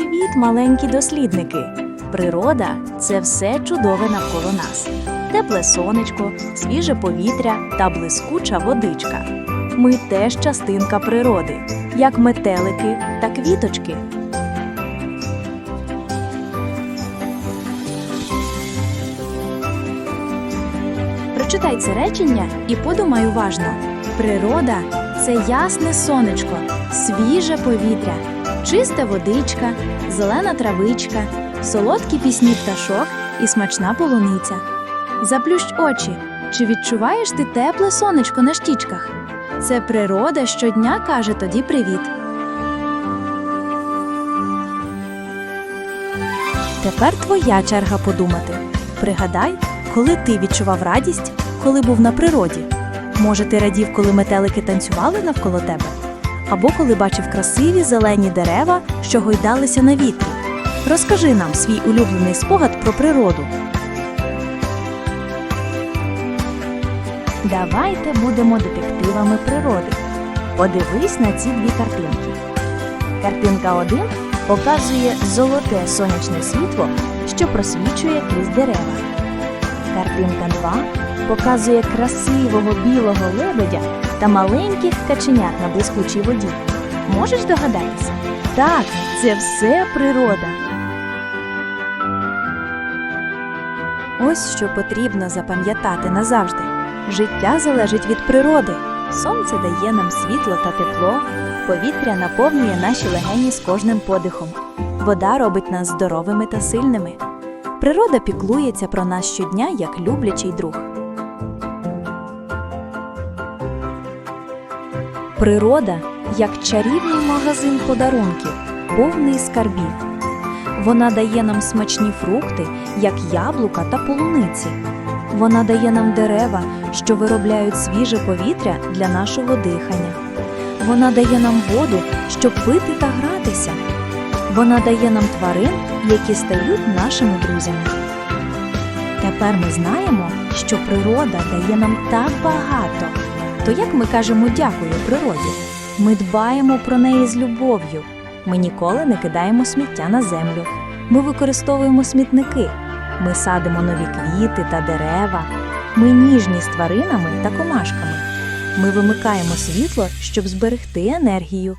Привіт, маленькі дослідники! Природа це все чудове навколо нас. Тепле сонечко, свіже повітря та блискуча водичка. Ми теж частинка природи, як метелики та квіточки. Прочитай це речення і подумай уважно. Природа це ясне сонечко, свіже повітря, чиста водичка, зелена травичка, солодкі пісні пташок і смачна полуниця. Заплющ очі. Чи відчуваєш ти тепле сонечко на щічках? Це природа щодня каже тоді привіт. Тепер твоя черга подумати. Пригадай, коли ти відчував радість, коли був на природі. Може, ти радів, коли метелики танцювали навколо тебе? Або коли бачив красиві зелені дерева, що гойдалися на вітрі. Розкажи нам свій улюблений спогад про природу. Давайте будемо детективами природи. Подивись на ці дві картинки. Картинка 1 показує золоте сонячне світло, що просвічує крізь дерева. Картинка 2 показує красивого білого лебедя та маленьких каченят на блискучій воді. Можеш догадатися? Так, це все природа. Ось що потрібно запам'ятати назавжди. Життя залежить від природи. Сонце дає нам світло та тепло, повітря наповнює наші легені з кожним подихом. Вода робить нас здоровими та сильними. Природа піклується про нас щодня як люблячий друг. Природа як чарівний магазин подарунків, повний скарбів. Вона дає нам смачні фрукти, як яблука та полуниці. Вона дає нам дерева, що виробляють свіже повітря для нашого дихання. Вона дає нам воду, щоб пити та гратися. Вона дає нам тварин, які стають нашими друзями. Тепер ми знаємо, що природа дає нам так багато. То як ми кажемо дякую природі? Ми дбаємо про неї з любов'ю. Ми ніколи не кидаємо сміття на землю. Ми використовуємо смітники. Ми садимо нові квіти та дерева. Ми ніжні з тваринами та комашками. Ми вимикаємо світло, щоб зберегти енергію.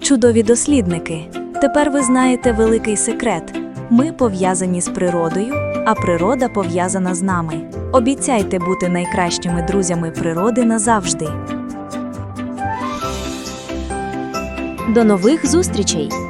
Чудові дослідники. Тепер ви знаєте великий секрет. Ми пов'язані з природою, а природа пов'язана з нами. Обіцяйте бути найкращими друзями природи назавжди. До нових зустрічей!